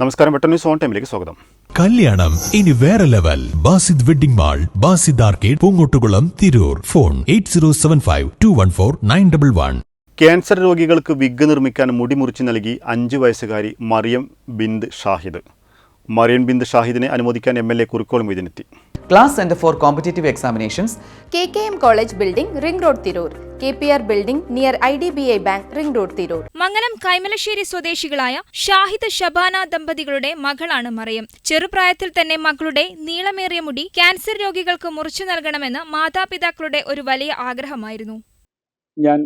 നമസ്കാരം. Vettan news on ടൈമിലേക്ക് സ്വാഗതം. കല്യാണം. ഇനി വേറെ level. Basid wedding mall Basid arcade Poongottukulam Tirur. Phone eight zero seven five two one four nine double one. Cancer രോഗികൾക്ക് wig നിർമ്മിക്കാൻ മുടി മുറിച്ച് നൽകി അഞ്ച് വയസ്സുകാരി മറിയം ബിന്ദ് ഷാഹിദ്. മറിയം ബിന്ദ് ഷാഹിദിനെ അനുമോദിക്കാൻ എം എൽ എ കുറിക്കോളം ഇതിനെത്തി Class centre for competitive examinations. K K M college building ring road Tirur. K P R building near I D B I bank ring road Tirur. Mangalam Kaimalassery സ്വദേശികളായ ഷാഹിദ് ഷബാന ദമ്പതികളുടെ മകളാണ് മറിയം. ചെറുപ്രായത്തിൽ തന്നെ മകളുടെ നീളമേറിയ മുടി cancer രോഗികൾക്ക് മുറിച്ചു നൽകണമെന്ന് മാതാപിതാക്കളുടെ ഒരു വലിയ ആഗ്രഹമായിരുന്നു. ഞാൻ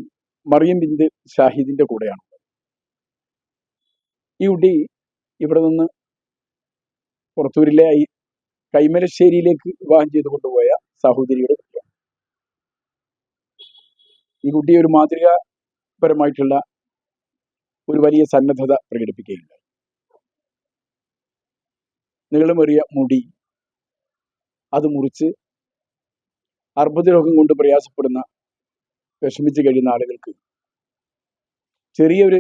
മറിയം ബിന്ദ് ഷാഹിദിന്റെ കൂടെയാണ്. ഈ കുട്ടി ഇവിടെ നിന്ന് പുറത്തൂരിലെ ഐ- കൈമലശ്ശേരിയിലേക്ക് വിവാഹം ചെയ്തു കൊണ്ടുപോയ സഹോദരിയുടെ കുട്ടിയാണ്. ഈ കുട്ടിയെ ഒരു മാതൃകാപരമായിട്ടുള്ള ഒരു വലിയ സന്നദ്ധത പ്രകടിപ്പിക്കുകയുണ്ടായി. നീളമേറിയ മുടി അത് മുറിച്ച് അർബുദ രോഗം കൊണ്ട് പ്രയാസപ്പെടുന്ന വിഷമിച്ച് കഴിയുന്ന ആളുകൾക്ക് ചെറിയൊരു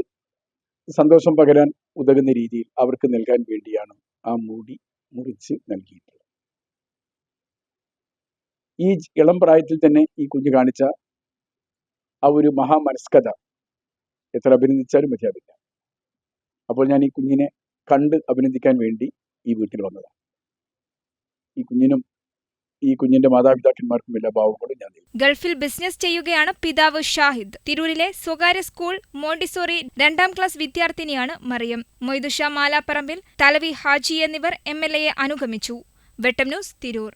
സന്തോഷം പകരാൻ ഉതകുന്ന രീതിയിൽ അവർക്ക് നൽകാൻ വേണ്ടിയാണ് ആ മുടി മുറിച്ച് നൽകിയിട്ടുള്ളത് ഈ ഇളം പ്രായത്തിൽ തന്നെ ഈ കുഞ്ഞ് കാണിച്ച ആ ഒരു മഹാമനസ്കത എത്ര അഭിനന്ദിച്ചാലും മതിയാവില്ല. അപ്പോൾ ഞാൻ ഈ കുഞ്ഞിനെ കണ്ട് അഭിനന്ദിക്കാൻ വേണ്ടി ഈ വീട്ടിൽ വന്നതാണ്. ഈ കുഞ്ഞിനും ഈ കുഞ്ഞിന്റെ മാതാപിതാക്കന്മാർക്കും എല്ലാ ഭാവങ്ങളും ഞാൻ. ഗൾഫിൽ ബിസിനസ് ചെയ്യുകയാണ് പിതാവ് ഷാഹിദ്. തിരൂരിലെ സ്വകാര്യ സ്കൂൾ മോണ്ടിസോറി രണ്ടാം ക്ലാസ് വിദ്യാർത്ഥിനിയാണ് മറിയം. മൊയ്തുഷ മാലാപ്പറമ്പിൽ തലവി ഹാജി എന്നിവർ എം എൽ എയെ അനുഗമിച്ചു. വെട്ടം ന്യൂസ് തിരൂർ.